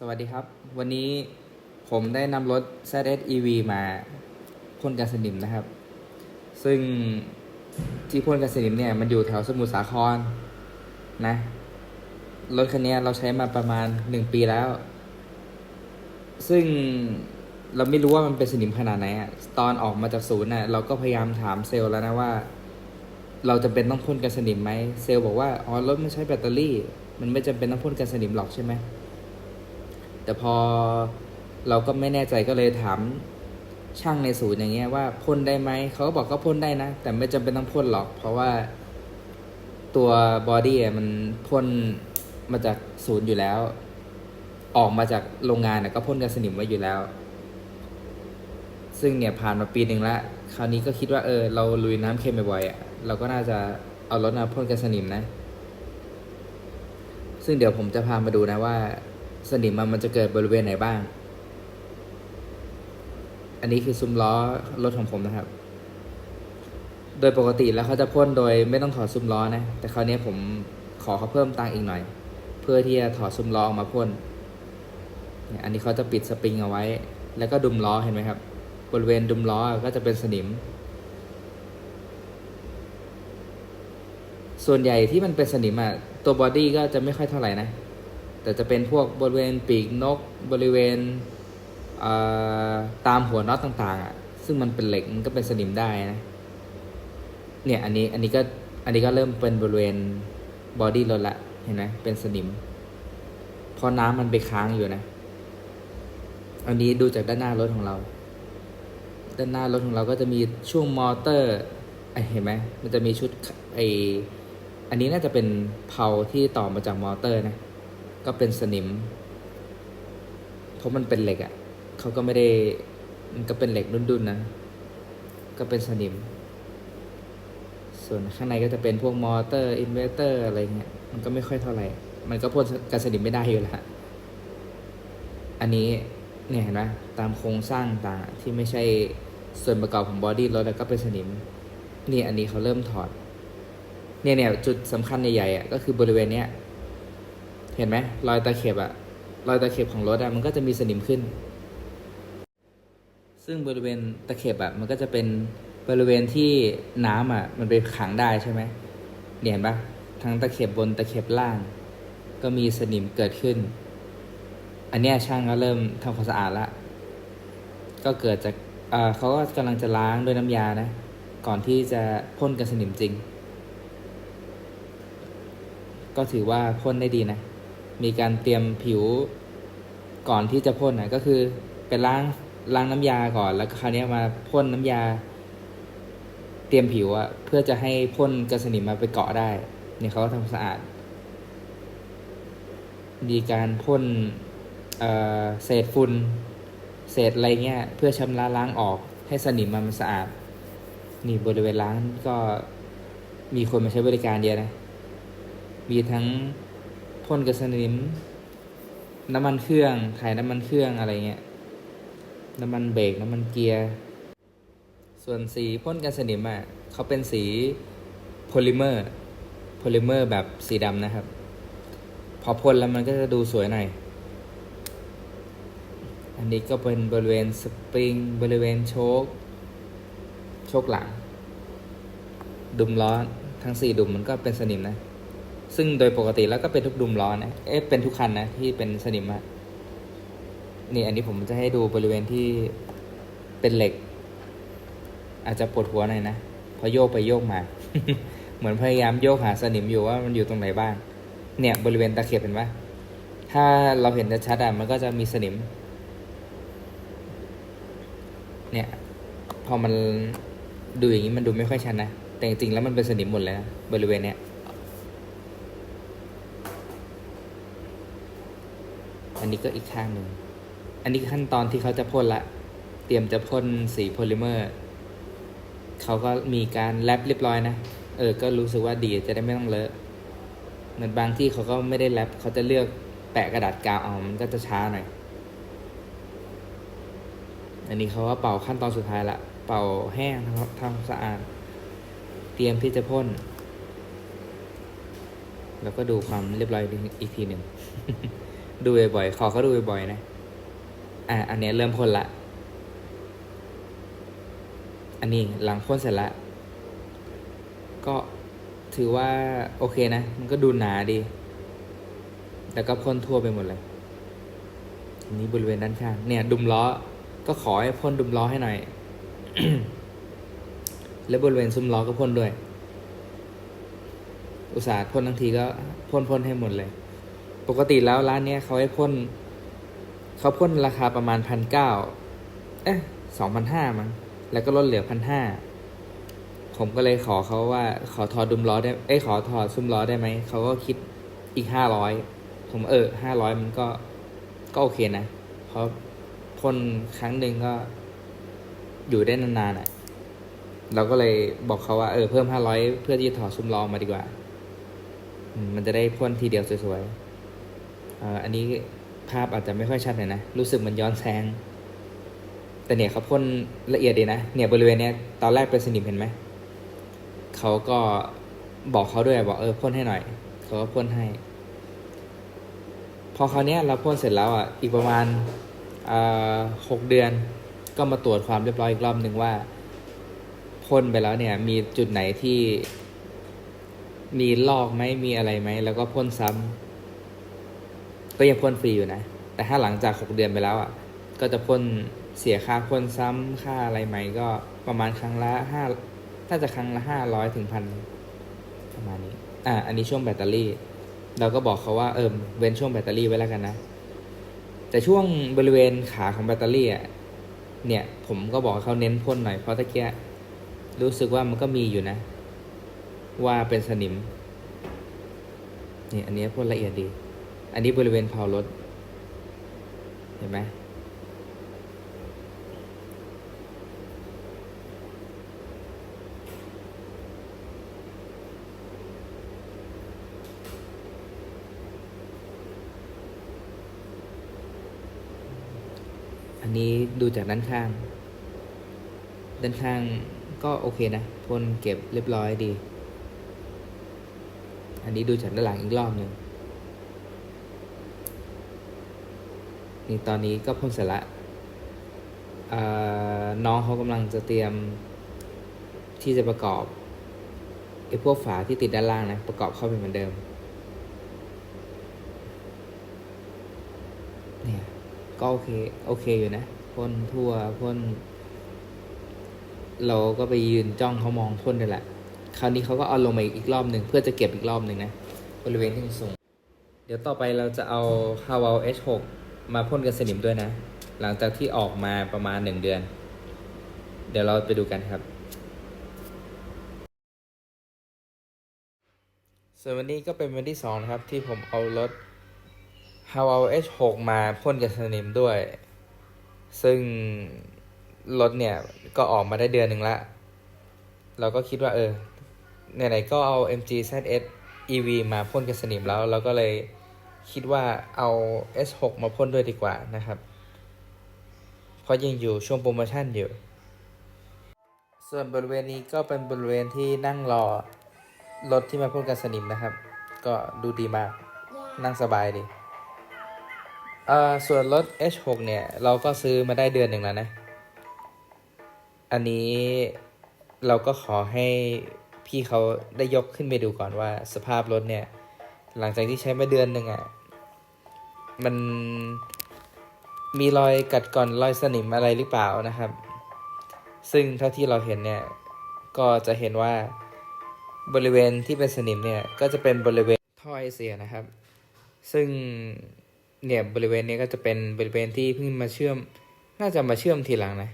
สวัสดีครับ วันนี้ผมได้นำรถ ZS EV มาพ่นกันสนิมนะครับ ซึ่งที่พ่นกันสนิมเนี่ย มันอยู่แถวสมุทรสาครนะ รถคันนี้เราใช้มาประมาณหนึ่งปีแล้ว ซึ่งเราไม่รู้ว่ามันเป็นสนิมขนาดไหนอะตอนออกมาจากศูนย์น่ะเราก็พยายามถามเซลล์แล้วนะว่า เราจะเป็นต้องพ่นกันสนิมไหมเซลล์บอกว่าอ๋อรถมันใช้แบตเตอรี่ มันไม่จำเป็นต้องพ่นกันสนิมหรอกใช่ไหม แต่พอเราก็ไม่แน่ใจก็เลยถามช่างในศูนย์อย่างเงี้ยว่าพ่นได้ไหมเขาก็บอกก็พ่นได้นะ แต่ไม่จำเป็นต้องพ่นหรอก เพราะว่าตัวบอดี้มันพ่นมาจากศูนย์อยู่แล้ว ออกมาจากโรงงานน่ก็พ่นกันสนิมไว้อยู่แล้ว ซึ่งเนี่ยผ่านมาปีหนึ่งละคราวนี้ก็คิดว่าเออเราลุยน้ำเค็มบ่อยๆอะเราก็น่าจะเอารถมาพ่นกันสนิมนะ ซึ่งเดี๋ยวผมจะพามาดูนะว่า สนิมมันจะเกิดบริเวณไหนบ้าง อันนี้คือซุ้มล้อรถของผมนะครับ โดยปกติแล้วเขาจะพ่นโดยไม่ต้องถอดซุ้มล้อนะ แต่คราวนี้ผมขอเขาเพิ่มตังค์อีกหน่อย เพื่อที่จะถอดซุ้มล้อออกมาพ่น อันนี้เขาจะปิดสปริงเอาไว้ แล้วก็ดุมล้อเห็นไหมครับ บริเวณดุมล้อก็จะเป็นสนิม ส่วนใหญ่ที่มันเป็นสนิมอะ ตัวบอดี้ก็จะไม่ค่อยเท่าไหร่นะ แต่จะเป็นพวกบริเวณปีกนกบริเวณเตามหัวน็อตต่างๆอะซึ่งมันเป็นเหล็กมันก็เป็นสนิมได้นะเนี่ยอันนี้อันนี้ก็อันนี้ก็เริ่มเป็นบริเวณบอดี้รถละเห็นไหมเป็นสนิมพราะน้ำมันไปค้างอยู่นะ อันนี้ดูจากด้านหน้ารถของเรา ด้านหน้ารถของเราก็จะมีช่วงมอเตอร์ไอเห็นไหมมันจะมีชุดไออันนี้น่าจะเป็นเพลาที่ต่อมาจากมอเตอร์นะ ก็เป็นสนิมเพราะมันเป็นเหล็กอะ่ะเขาก็ไม่ได้มันก็เป็นเหล็กดุนๆนะก็เป็นสนิม ส่วนข้างในก็จะเป็นพวกมอเตอร์อินเวอร์เตอร์อะไรเงี้ยมันก็ไม่ค่อยเท่าไหร่ มันก็พ่นกันสนิมไม่ได้อยู่แล้วอันนี้เนี่ยเห็นไหมตามโครงสร้างต่างที่ไม่ใช่ส่วนประกอบของบอดี้รถแล้วก็เป็นสนิมนี่อันนี้เขาเริ่มถอดเนี่ยเนี่ยจุดสำคัญใหญ่ๆอะก็คือบริเวณเนี้ย เห็นไหมรอยตะเข็บอะรอยตะเข็บของรถอะมันก็จะมีสนิมขึ้น ซึ่งบริเวณตะเข็บอะมันก็จะเป็นบริเวณที่น้ำอะมันไปขังได้ใช่ไหมเนี่ยเห็นปะทั้งตะเข็บบนตะเข็บล่าง ก็มีสนิมเกิดขึ้น อันนี้ช่างก็เริ่มทำความสะอาดละก็เกิดจากเอ่อเขาก็กำลังจะล้างด้วยน้ำยานะ ก่อนที่จะพ่นกันสนิมจริง ก็ถือว่าพ่นได้ดีนะ มีการเตรียมผิวก่อนที่จะพ่นนะก็คือไปล้างล้างน้ำยาก่อน แล้วคราวนี้มาพ่นน้ำยา เตรียมผิวอะเพื่อจะให้พ่นกระสนิมมาไปเกาะได้เนี่ยเขาก็ทำความสะอาด มีการพ่นเอ่อเศษฝุ่นเศษอะไรเงี้ย เพื่อชำระล้างออกให้สนิมมันสะอาด นี่บริเวณร้านก็มีคนมาใช้บริการเยอะนะ มีทั้ง พ่นกระสนิม น้ำมันเครื่องถ่ายน้ำมันเครื่องอะไรเงี้ย น้ำมันเบรกน้ำมันเกียร์ ส่วนสีพ่นกันสนิมอะเขาเป็นสีโพลิเมอร์โพลิเมอร์แบบสีดำนะครับ พอพ่นแล้วมันก็จะดูสวยหน่อยอันนี้ก็เป็นบริเวณสปริง บริเวณโชคโชคหลัง ดุมล้อทั้งสี่ดุมมันก็เป็นสนิมนะ ซึ่งโดยปกติแล้วก็เป็นทุกดุมล้อนะเอ๊ะเป็นทุกคันนะที่เป็นสนิมอะนี่อันนี้ผมจะให้ดูบริเวณที่เป็นเหล็ก อาจจะปวดหัวหน่อยนะเพราะโยกไปโยกมา เหมือนพยายามโยกหาสนิมอยู่ว่ามันอยู่ตรงไหนบ้าง เนี่ย บริเวณตะเข็บเห็นปะถ้าเราเห็นชัดๆอะมันก็จะมีสนิม เนี่ย พอมันดูอย่างนี้มันดูไม่ค่อยชัดนะแต่จริงๆแล้วมันเป็นสนิมหมดเลยนะบริเวณเนี้ย นนี้ก็อีกข้างหนึ่ง อันนี้ขั้นตอนที่เขาจะพ่นละ เตรียมจะพ่นสีโพลิเมอร์ เขาก็มีการแรปเรียบร้อยนะ เออ ก็รู้สึกว่าดีจะได้ไม่ต้องเลอะ เหมือนบางที่เขาก็ไม่ได้แรปเขาจะเลือกแปะกระดาษกาวเอามันก็จะช้าหน่อย อันนี้เขาว่าเป่าขั้นตอนสุดท้ายละ เป่าแห้งทำสะอาด เตรียมที่จะพ่น แล้วก็ดูความเรียบร้อยอีกทีหนึ่ง ดูบ่อยๆ ขอเขาดูบ่อยๆนะ อะ อันนี้เริ่มพ่นละ อันนี้หลังพ่นเสร็จละ ก็ถือว่าโอเคนะ มันก็ดูหนาดีแล้วก็พ่นทั่วไปหมดเลยอันนี้บริเวณด้านข้าง เนี่ย ดุมล้อ ก็ขอให้พ่นดุมล้อให้หน่อย แล้วบริเวณซุ้มล้อก็พ่นด้วย อุตส่าห์พ่นทั้งทีก็พ่นพ่นให้หมดเลย ปกติแล้วร้านเนี้ยเขาให้พ่นเขาพ่นราคาประมาณพันเก้าเอ๊ะสองพันห้ามั้งแล้วก็ลดเหลือพันห้าผมก็เลยขอเขาว่าขอถอดดุมล้อได้ เอ้ยขอถอดซุ้มล้อได้ไหม เขาก็คิดอีกห้าร้อยผมเออห้าร้อยมันก็ก็โอเคนะ เพราะพ่นครั้งหนึ่งก็อยู่ได้นานๆอะ เราก็เลยบอกเขาว่าเออเพิ่มห้าร้อยเพื่อที่จะถอดซุ้มล้อมาดีกว่า มันจะได้พ่นทีเดียวสวยๆ อันนี้ภาพอาจจะไม่ค่อยชัดหน่อยนะ รู้สึกเหมันย้อนแสง แต่เนี่ยเขาพ่นละเอียดดีนะ เนี่ยบริเวณเนี้ยตอนแรกเป็นสนิมเห็นไหม เขาก็บอกเขาด้วยบอกเออพ่นให้หน่อย เขาก็พ่นให้ พอคราวเนี้ยเราพ่นเสร็จแล้วอะ อีกประมาณหกเดือน ก็มาตรวจความเรียบร้อยอีกรอบหนึ่งว่าพ่นไปแล้วเนี่ย มีจุดไหนที่มีลอกไหมมีอะไรไหม แล้วก็พ่นซ้ำ ก็ยังพ่นฟรีอยู่นะ แต่ถ้าหลังจากหกเดือนไปแล้วอะ ก็จะพ่นเสียค่าพ่นซ้ำค่าอะไรไหม่ก็ประมาณครั้งละห้าน่าจะครั้งละห้าร้อยถึงพันประมาณนี้ อ่า อันนี้ช่วงแบตเตอรี่ เราก็บอกเขาว่าเออเว้นช่วงแบตเตอรี่ไว้แล้วกันนะ แต่ช่วงบริเวณขาของแบตเตอรี่อะ เนี่ย ผมก็บอกเขาเน้นพ่นหน่อยเพราะตะเกียรู้สึกว่ามันก็มีอยู่นะ ว่าเป็นสนิม นี่อันนี้พ่นละเอียดดี อันนี้บริเวณเพารถ เห็นไหมอันนี้ดูจากด้านข้าง ด้านข้างก็โอเคนะพ่นเก็บเรียบร้อยดี อันนี้ดูจากด้านหลังอีกรอบหนึ่ง นี่ตอนนี้ก็พ่นเสร็จละน้องเขากำลังจะเตรียมที่จะประกอบไอ้พวกฝาที่ติดด้านล่างนะประกอบเข้าไปเหมือนเดิมเนี่ยก็โอเคโอเคอยู่นะพ่นทั่วพ่นเราก็ไปยืนจ้องเขามองพ่นนี่แหละ คราวนี้เขาก็เอาลงมาอีกรอบหนึ่งเพื่อจะเก็บอีกรอบหนึ่งนะบริเวณที่สูง เดี๋ยวต่อไปเราจะเอา h a w a l H6 มาพ่นกันสนิมด้วยนะ หลังจากที่ออกมาประมาณหนึ่งเดือน เดี๋ยวเราไปดูกันครับ ส่วนวันนี้ก็เป็นวันที่สองนะครับที่ผมเอารถ h a w a l H6 มาพ่นกันสนิมด้วย ซึ่งรถเนี่ยก็ออกมาได้เดือนหนึ่งละ เราก็คิดว่าเออไหนๆก็เอา MG ZS EV มาพ่นกันสนิมแล้วเราก็เลย คิดว่าเอา S6 มาพ่นด้วยดีกว่านะครับ เพราะยังอยู่ช่วงโปรโมชั่นอยู่ ส่วนบริเวณนี้ก็เป็นบริเวณที่นั่งรอรถที่มาพ่นกันสนิมนะครับ ก็ดูดีมาก นั่งสบายดีเอ่อส่วนรถ H6 เนี่ย เราก็ซื้อมาได้เดือนหนึ่งแล้วนะ อันนี้เราก็ขอให้พี่เขาได้ยกขึ้นไปดูก่อนว่าสภาพรถเนี่ย หลังจากที่ใช้มาเดือนหนึ่งอะ่ะ มันมีรอยกัดก่อนรอยสนิมอะไรหรือเปล่านะครับ ซึ่งเท่าที่เราเห็นเนี่ย ก็จะเห็นว่าบริเวณที่เป็นสนิมเนี่ย ก็จะเป็นบริเวณท่อไอเสียนะครับ ซึ่งเนี่ยบริเวณนี้ก็จะเป็นบริเวณที่เพิ่งมาเชื่อม น่าจะมาเชื่อมทีหลังนะ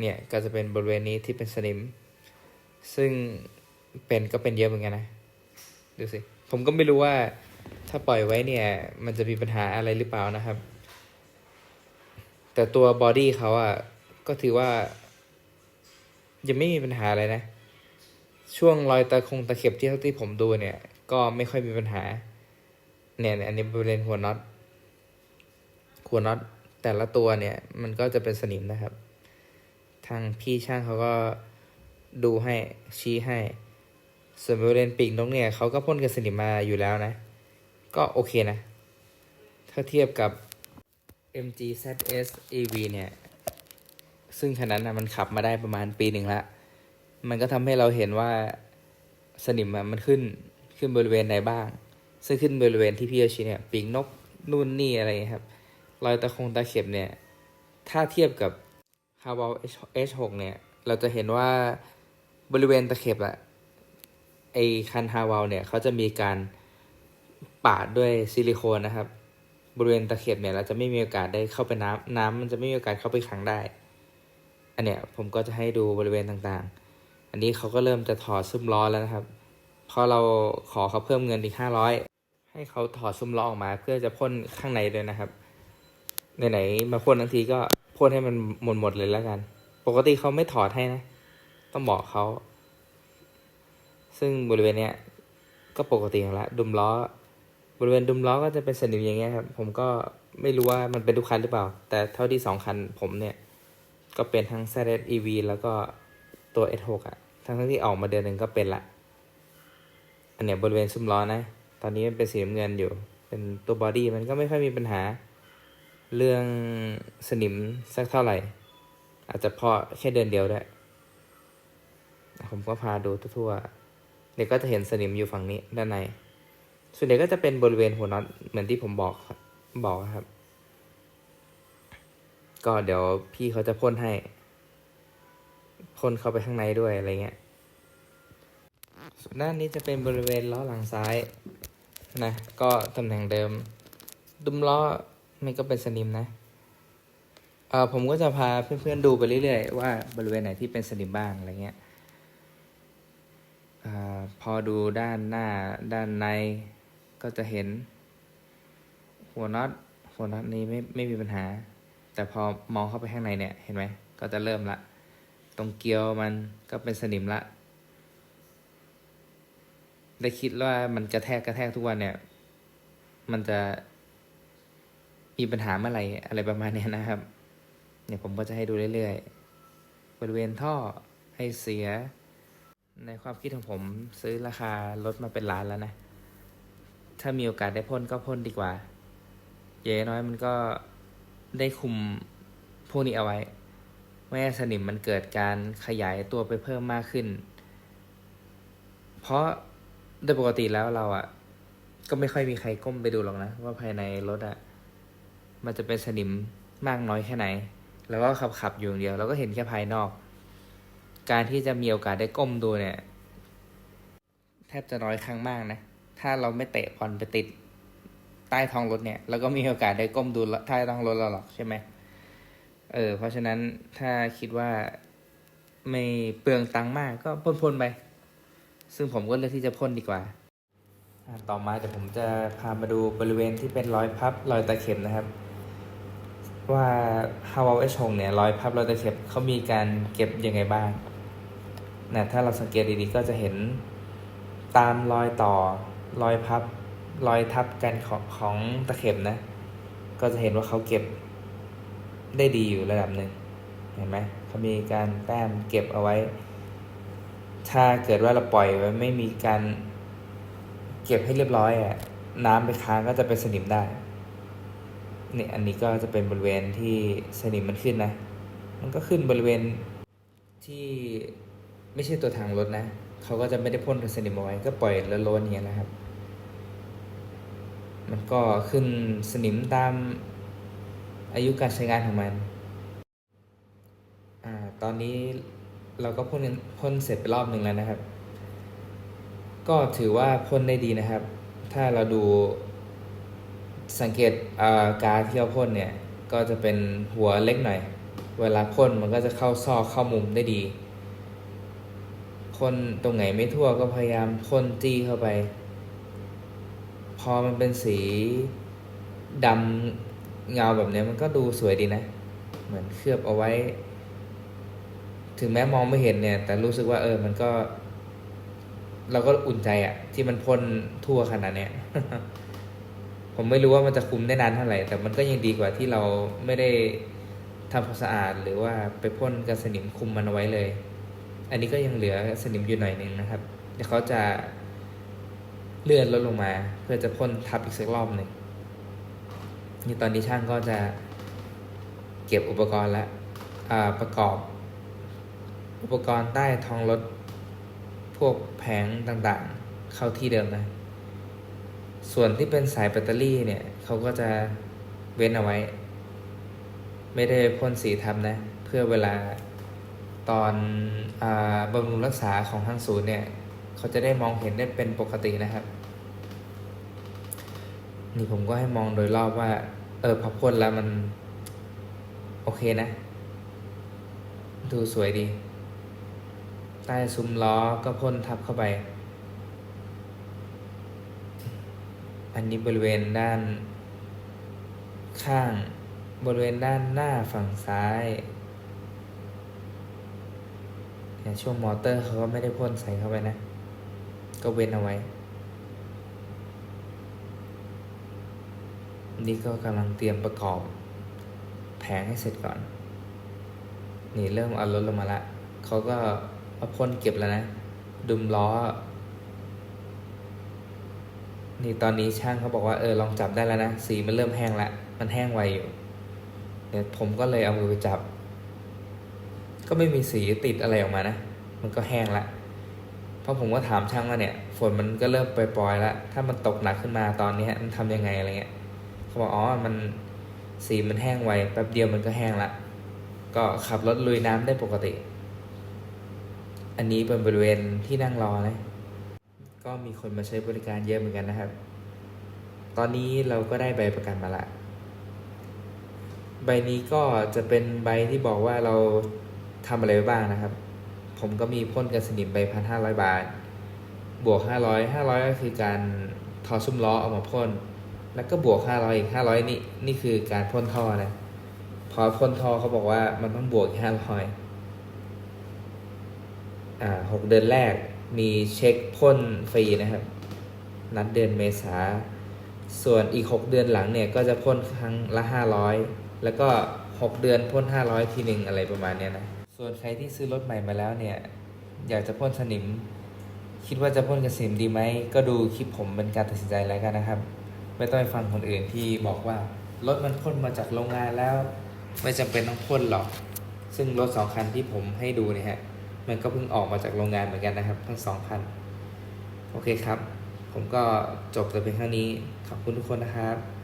เนี่ยก็จะเป็นบริเวณนี้ที่เป็นสนิม ซึ่งเป็นก็เป็นเยอะเหมือนกันนะ ดูสิ ผมก็ไม่รู้ว่าถ้าปล่อยไว้เนี่ย มันจะมีปัญหาอะไรหรือเปล่านะครับ แต่ตัวบอดี้เขาอะ่ะก็ถือว่า ยังไม่มีปัญหาอะไรนะ ช่วงรอยตะคงตะเข็บที่เท่าที่ผมดูเนี่ย ก็ไม่ค่อยมีปัญหา เนี่ยอันนี้บริเวณหัวน็อตหัวน็อตแต่ละตัวเนี่ย มันก็จะเป็นสนิมนะครับ ทางพี่ช่างเขาก็ดูให้ชี้ให้ ส่วนบริเวณปีกนกเนี่ยเขาก็พ่นกันสนิมมาอยู่แล้วนะ ก็โอเคนะ ถ้าเทียบกับ MG ZS EV เนี่ย ซึ่งคันนั้นนะมันขับมาได้ประมาณปีหนึ่งละ มันก็ทำให้เราเห็นว่าสนิมมันขึ้นขึ้นบริเวณไหนบ้าง ซึ่งขึ้นบริเวณที่พี่โยชิเนี่ยปีกนกนู่นนี่อะไรครับ รอยตะคงตะเข็บเนี่ย ถ้าเทียบกับ h a w a l H6 เนี่ย เราจะเห็นว่าบริเวณตะเข็บอะ ไอคันฮาวาลเนี่ยเขาจะมีการปาดด้วยซิลิโคนนะครับ บริเวณตะเข็บเนี่ยเราจะไม่มีโอกาสได้เข้าไปน้ำน้ำมันจะไม่มีโอกาสเข้าไปขังได้ อันเนี้ยผมก็จะให้ดูบริเวณต่างๆ อันนี้เขาก็เริ่มจะถอดซุ้มล้อแล้วนะครับพราะเราขอเขาเพิ่มเงินอีกห้าร้อยให้เขาถอดซุ้มล้อออกมา เพื่อจะพ่นข้างในด้วยนะครับไหนๆมาพ่นทั้งทีก็พ่นให้มันหมดหมดเลยแล้วกัน ปกติเขาไม่ถอดให้นะ ต้องบอกเขา ซึ่งบริเวณเนี้ยก็ปกติของละดุมล้อ บริเวณดุมล้อก็จะเป็นสนิมอย่างเงี้ยครับผมก็ไม่รู้ว่ามันเป็นทุกคันหรือเปล่า แต่เท่าที่สองคันผมเนี่ย ก็เป็นทั้ง ZS EV แล้วก็ตัว S6 อะทั้งทั้งที่ออกมาเดือนหนึ่งก็เป็นละ อันเนี้ยบริเวณซุ้มล้อนะ ตอนนี้มันเป็นสีน้ำเงินอยู่ เป็นตัวบอดี้มันก็ไม่ค่อยมีปัญหา เรื่องสนิมสักเท่าไหร่ อาจจะพราะแค่เดือนเดียวได้ ผมก็พาดูทั่วๆ เด็กก็จะเห็นสนิมอยู่ฝั่งนี้ด้านใน ส่วนใหญ่ก็จะเป็นบริเวณหัวน็อตเหมือนที่ผมบอกบอกครับ ก็เดี๋ยวพี่เขาจะพ่นให้พ่นเข้าไปข้างในด้วยอะไรเงี้ยส่วนด้านนี้จะเป็นบริเวณล้อหลังซ้ายนะ ก็ตำแหน่งเดิม ดุมล้อมันก็เป็นสนิมนะเอ่อผมก็จะพาเพื่อนๆดูไปเรื่อยๆว่าบริเวณไหนที่เป็นสนิมบ้างอะไรเงี้ย พอดูด้านหน้าด้านในก็จะเห็น หัวน็อตหัวน็อตนี้ไม่ไม่มีปัญหา แต่พอมองเข้าไปข้างในเนี่ยเห็นไหมก็จะเริ่มละ ตรงเกลียวมันก็เป็นสนิมละได้คิดว่ามันกระแทกกระแทกทุกวันเนี่ย มันจะมีปัญหาเมื่อไหร่อะไรประมาณนี้นะครับ เนี่ยผมก็จะให้ดูเรื่อยๆบริเวณท่อให้เสีย ในความคิดของผมซื้อราคารถมาเป็นล้านแล้วนะ ถ้ามีโอกาสได้พ่นก็พ่นดีกว่าอย่างน้อยมันก็ได้คุมพวกนี้เอาไว้ ไม่ให้สนิมมันเกิดการขยายตัวไปเพิ่มมากขึ้น เพราะโดยปกติแล้วเราอะ่ะ ก็ไม่ค่อยมีใครก้มไปดูหรอกนะ ว่าภายในรถอะ่ะ มันจะเป็นสนิมมากน้อยแค่ไหน แล้วก็ขับขับอยู่อย่างเดียว เราก็เห็นแค่ภายนอก การที่จะมีโอกาสได้ก้มดูเนี่ย แทบจะน้อยครั้งมากนะ ถ้าเราไม่เตะบอลไปติดใต้ท้องรถเนี่ยเราก็มีโอกาสได้ก้มดูใต้ท้องรถเราหรอกใช่ไหมเออเพราะฉะนั้นถ้าคิดว่าไม่เปลืองตังค์มากก็พ่นๆไป ซึ่งผมก็เลือกที่จะพ่นดีกว่า ต่อมาเดี๋ยวผมจะพามาดูบริเวณที่เป็นรอยพับรอยตะเข็บนะครับ ว่าฮาวาเอชงเนี่ยรอยพับรอยตะเข็บเขามีการเก็บยังไงบ้าง นะถ้าเราสังเกตดีๆก็จะเห็นตามรอยต่อรอยพับรอยทับกันของของตะเข็บนะ ก็จะเห็นว่าเขาเก็บได้ดีอยู่ระดับหนึ่งเห็นไหมเขามีการแต้มเก็บเอาไว้ ถ้าเกิดว่าเราปล่อยไว้ไม่มีการเก็บให้เรียบร้อยอะน้ำไปค้างก็จะเป็นสนิมได้เนี่ยอันนี้ก็จะเป็นบริเวณที่สนิมมันขึ้นนะ มันก็ขึ้นบริเวณที่ ไม่ใช่ตัวทางรถนะ เขาก็จะไม่ได้พ่นสนิมเอาไว้ก็ปล่อยละโลนอย่างเงี้ยนะครับ มันก็ขึ้นสนิมตามอายุการใช้งานของมัน อ่า ตอนนี้เราก็พ่นพ่นเสร็จไปรอบหนึ่งแล้วนะครับ ก็ถือว่าพ่นได้ดีนะครับ ถ้าเราดูสังเกตอ่ากาที่เราพ่นเนี่ย ก็จะเป็นหัวเล็กหน่อย เวลาพ่นมันก็จะเข้าซอกเข้ามุมได้ดี พ่นตรงไหนไม่ทั่วก็พยายามพ่นจี้เข้าไป พอมันเป็นสีดำเงาแบบนี้มันก็ดูสวยดีนะ เหมือนเคลือบเอาไว้ ถึงแม้มองไม่เห็นเนี่ย แต่รู้สึกว่าเออมันก็ เราก็อุ่นใจอะที่มันพ่นทั่วขนาดเนี้ยผมไม่รู้ว่ามันจะคุมได้นานเท่าไหร่ แต่มันก็ยังดีกว่าที่เราไม่ได้ทำความสะอาดหรือว่าไปพ่นกันสนิมคุมมันเอาไว้เลย อันนี้ก็ยังเหลือสนิมอยู่หน่อยนึงนะครับ เดี๋ยวเขาจะเลื่อนลดลงมา เพื่อจะพ่นทับอีกสักรอบหนึ่งนี่ตอนนี้ช่างก็จะเก็บอุปกรณ์และอ่าประกอบ อุปกรณ์ใต้ท้องรถพวกแผงต่างๆ เข้าที่เดิมนะ ส่วนที่เป็นสายแบตเตอรี่เนี่ยเขาก็จะเว้นเอาไว้ ไม่ได้พ่นสีทับนะ เพื่อเวลา ตอนอบำรุงรักษาของทางศูนย์เนี่ย เขาจะได้มองเห็นได้เป็นปกตินะครับ นี่ผมก็ให้มองโดยรอบว่า เออพอพ่นแล้วมัน โอเคนะ ดูสวยดี ใต้ซุ้มล้อก็พ่นทับเข้าไป อันนี้บริเวณด้าน ข้าง บริเวณด้านหน้าฝั่งซ้าย เนี่ยช่วงมอเตอร์เขาก็ไม่ได้พ่นใส่เข้าไปนะ ก็เว้นเอาไว้ นี่ก็กำลังเตรียมประกอบ แผงให้เสร็จก่อน นี่เริ่มเอารถลงมาละเขาก็เอาพ่นเก็บแล้วนะ ดุมล้อ นี่ตอนนี้ช่างเขาบอกว่าเออลองจับได้แล้วนะ สีมันเริ่มแห้งละ มันแห้งไวอยู่ เดี๋ยวผมก็เลยเอามือไปจับ ก็ไม่มีสีติดอะไรออกมานะ มันก็แห้งละ เพราะผมก็ถามช่างว่าเนี่ย ฝนมันก็เริ่มปล่อยๆแล้ว ถ้ามันตกหนักขึ้นมาตอนนี้มันทำยังไงอะไรเงี้ย เขาบอกอ๋อ มันสีมันแห้งไวแป๊บเดียวมันก็แห้งละ ก็ขับรถลุยน้ำได้ปกติ อันนี้เป็นบริเวณที่นั่งรอนะ ก็มีคนมาใช้บริการเยอะเหมือนกันนะครับ ตอนนี้เราก็ได้ใบประกันมาละ ใบนี้ก็จะเป็นใบที่บอกว่าเรา ทำอะไรไว้บ้างนะครับ ผมก็มีพ่นกันสนิมใบพันห้าร้อยบาท บวกห้าร้อยห้าร้อยก็คือการถอซุ้มล้อออกมาพ่น แล้วก็บวกห้าร้อยอีกห้าร้อยนี่นี่คือการพ่นท่อนะพอพ่นท่อเขาบอกว่ามันต้องบวกห้าร้อยอ่าหกเดือนแรกมีเช็คพ่นฟรีนะครับ นัดเดือนเมษา ส่วนอีกหกเดือนหลังเนี่ยก็จะพ่นครั้งละห้าร้อยแล้วก็หกเดือนพ่นห้าร้อยทีหนึ่งอะไรประมาณเนี้ยนะ ส่วนใครที่ซื้อรถใหม่มาแล้วเนี่ย อยากจะพ่นสนิม คิดว่าจะพ่นกระสิมดีไหม ก็ดูคลิปผมเป็นการตัดสินใจแล้วกันนะครับ ไม่ต้องไปฟังคนอื่นที่บอกว่ารถมันพ่นมาจากโรงงานแล้ว ไม่จำเป็นต้องพ่นหรอก ซึ่งรถสองคันที่ผมให้ดูเนี่ยฮะมันก็เพิ่งออกมาจากโรงงานเหมือนกันนะครับ ทั้งสองคันโอเคครับ ผมก็จบแต่เพียงเท่านี้ขอบคุณทุกคนนะครับ